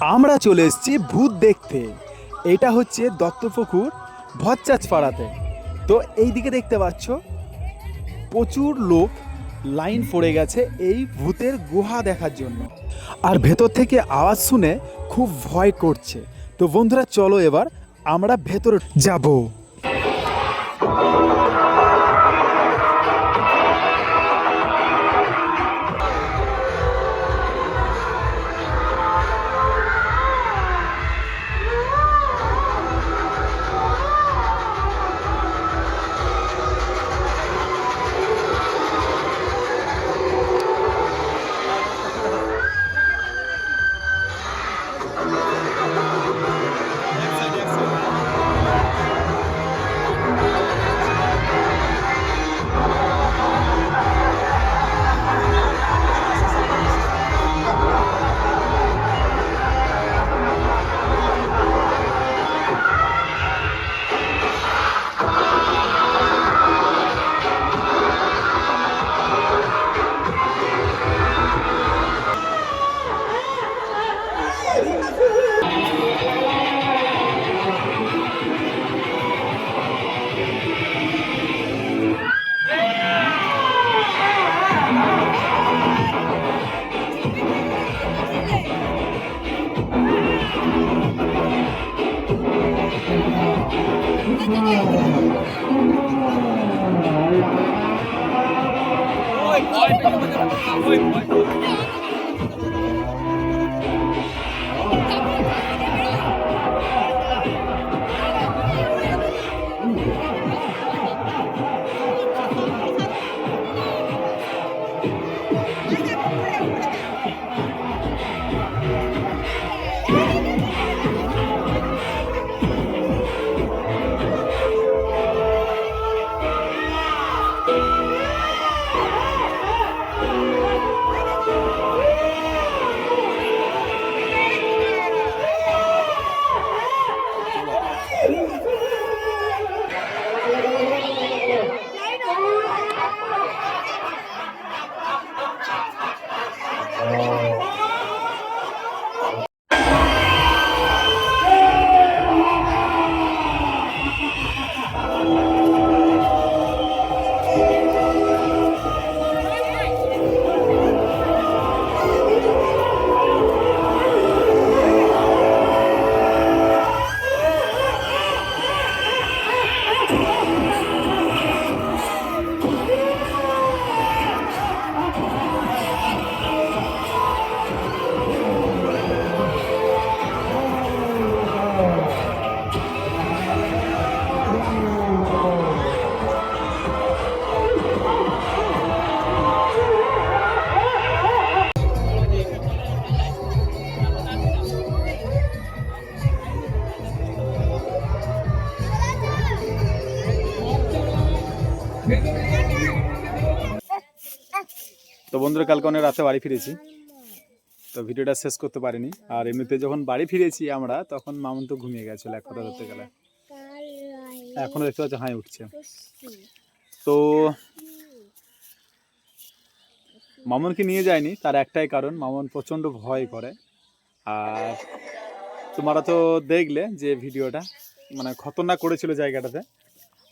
আমরা চলে এসেছি ভূত দেখতে। এটা হচ্ছে দত্তপুকুর ভচ্চাচ পাড়াতে তো এই দিকে দেখতে পাচ্ছ, প্রচুর লোক লাইন পড়ে গেছে এই ভূতের গুহা দেখার জন্য। আর ভেতর থেকে আওয়াজ শুনে খুব ভয় করছে। তো বন্ধুরা, চলো এবার আমরা ভেতরে যাব। তো Oh. বন্ধুরা, কালকে অনেক রাতে বাড়ি ফিরেছি। তো ভিডিওটা শেষ করতে পারিনি। আর এমনিতে যখন বাড়ি ফিরেছি আমরা, তখন মামুন তো ঘুমিয়ে গেছিল এক কথা ধরতে গেলে। এখনও দেখতে পাচ্ছি হাই উঠছে। তো মামুনকে নিয়ে যায়নি, তার একটাই কারণ, মামুন প্রচণ্ড ভয় করে। আর তোমরা তো দেখলে যে ভিডিওটা মানে খতরনাক করেছিল জায়গাটাতে।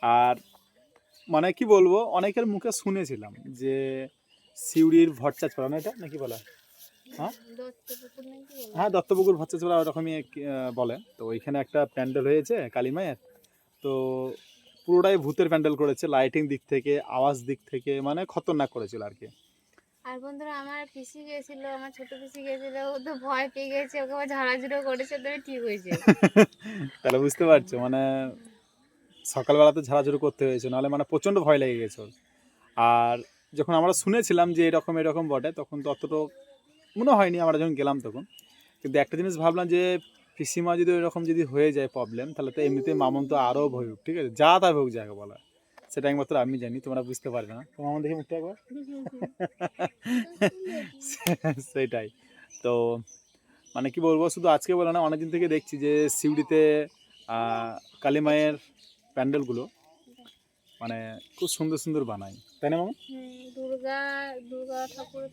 আর মানে কি বলব, অনেকের মুখে শুনেছিলাম যে সিউড়ির ভট্টাচ পড়ানো এটা? নাকি বলা? হয়? হ্যাঁ দত্তপুকুর ভট্টাচড়া ওরকমই বলে। তো ওইখানে একটা প্যান্ডেল হয়েছে কালীমায়ের। তো পুরোটাই ভূতের প্যান্ডেল করেছে লাইটিং দিক থেকে আওয়াজ দিক থেকে মানে খতরনাক করেছিল আর কি। আর বন্ধুরা আমার পিসি গেছিল আমার ছোট পিসি গেছিল ও তো ভয় পেয়ে গেছে ওকে আবার ঝাড়াঝুড়ো করেছে তো ঠিক হয়েছে। তাহলে বুঝতে পারছ মানে সকালবেলাতে ঝাড়াঝুড়ো করতে হয়েছে নাহলে মানে প্রচণ্ড ভয় লেগে গেছে আর যখন আমরা শুনেছিলাম যে এরকম এরকম বটে, তখন তো অতটা মনে হয়নি আমরা যখন গেলাম তখন। কিন্তু একটা জিনিস ভাবলাম যে পিসিমা যদি এরকম যদি হয়ে যায় প্রবলেম তাহলে তো এমনিতে মামন তো আরও ভয়ুক ঠিক আছে? যা তা ভোগ যাকে বলা। সেটা একমাত্র আমি জানি, তোমরা বুঝতে পারবে না। তো মামন দেখি মুখটা একবার। সেটাই। তো মানে কি বলব, শুধু আজকে বলে না, অনেকদিন থেকে দেখছি যে সিউড়িতে কালী মায়ের প্যান্ডেলগুলো মানে খুব সুন্দর সুন্দর বানায়। তাই না মামা? দুর্গা ঠাকুর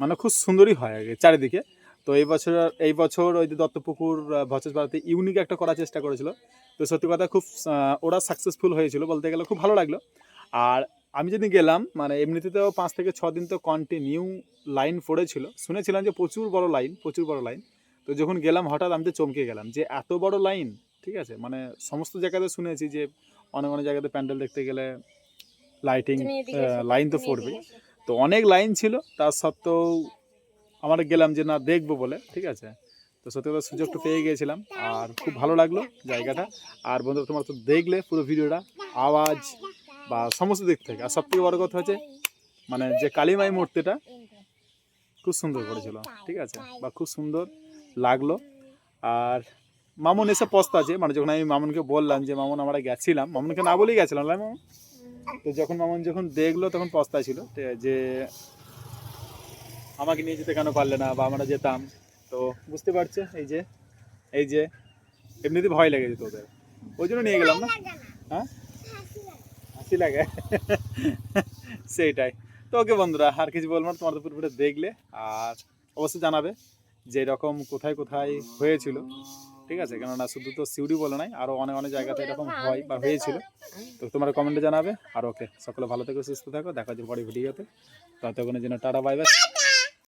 মানে খুব সুন্দরই হয় আগে চারিদিকে। তো এই বছর এই বছর ওই যে দত্তপুকুর ভচস পাড়াতে ইউনিক একটা করার চেষ্টা করেছিল। তো সত্যি কথা খুব ওরা সাকসেসফুল হয়েছিল বলতে গেলে খুব ভালো লাগল। আর আমি যেদিন গেলাম মানে এমনিতে তো পাঁচ থেকে ছ দিন তো কন্টিনিউ লাইন পড়েছিল। শুনেছিলাম যে প্রচুর বড় লাইন প্রচুর বড় লাইন তো যখন গেলাম হঠাৎ আমি তো চমকে গেলাম যে এত বড় লাইন ঠিক আছে? মানে সমস্ত জায়গাতে শুনেছি যে অনেক অনেক জায়গাতে প্যান্ডেল দেখতে গেলে লাইটিং লাইন তো তুমি পড়বেই। তো অনেক লাইন ছিল তার সত্ত্বেও আমরা গেলাম যে না দেখব বলে ঠিক আছে? তো সত্যি কথা সুযোগটা পেয়ে গিয়েছিলাম আর খুব ভালো লাগল জায়গাটা। আর বন্ধুরা তোমরা তো দেখলে পুরো ভিডিওটা আওয়াজ বা সমস্ত দিক থেকে। আর সবথেকে বড় কথা হচ্ছে মানে যে কালীমাই মূর্তিটা খুব সুন্দর করেছিল ঠিক আছে? বা খুব সুন্দর লাগল। আর মামুন এসে পস্তাছে মানে যখন আমি মামুনকে বললাম যে, মামুন, আমরা গেছিলাম। মামুনকে না বলেই গেছিলাম মামুন। তো যখন মামুন যখন দেখল, তখন পস্তা ছিল যে, আমাকে নিয়ে যেতে কেন পারলে না? বা আমরা যেতাম। তো বুঝতে পারছে? এই যে এই যে এমনিতে ভয় লেগে যেত ওদের। ওই জন্য নিয়ে গেলাম না? হ্যাঁ? হাসি লাগে। সেইটাই। তো ওকে বন্ধুরা, আর কিছু বলব না, তোমার তো পুরোপুরি দেখলে। আর অবশ্যই জানাবে যে, এরকম কোথায় কোথায় হয়েছিল। ঠিক আছে? কেননা শুধু তো সিউড়ি বলে নাই আরও অনেক অনেক জায়গাতে এরকম হয় বা হয়েছিল। তো তোমার কমেন্টে জানাবে। আর ওকে সকলে ভালো থেকো সুস্থ থাকো। দেখা যাচ্ছে পরে ভিডিওতে ততক্ষণের জন্য টাটা বাই বাই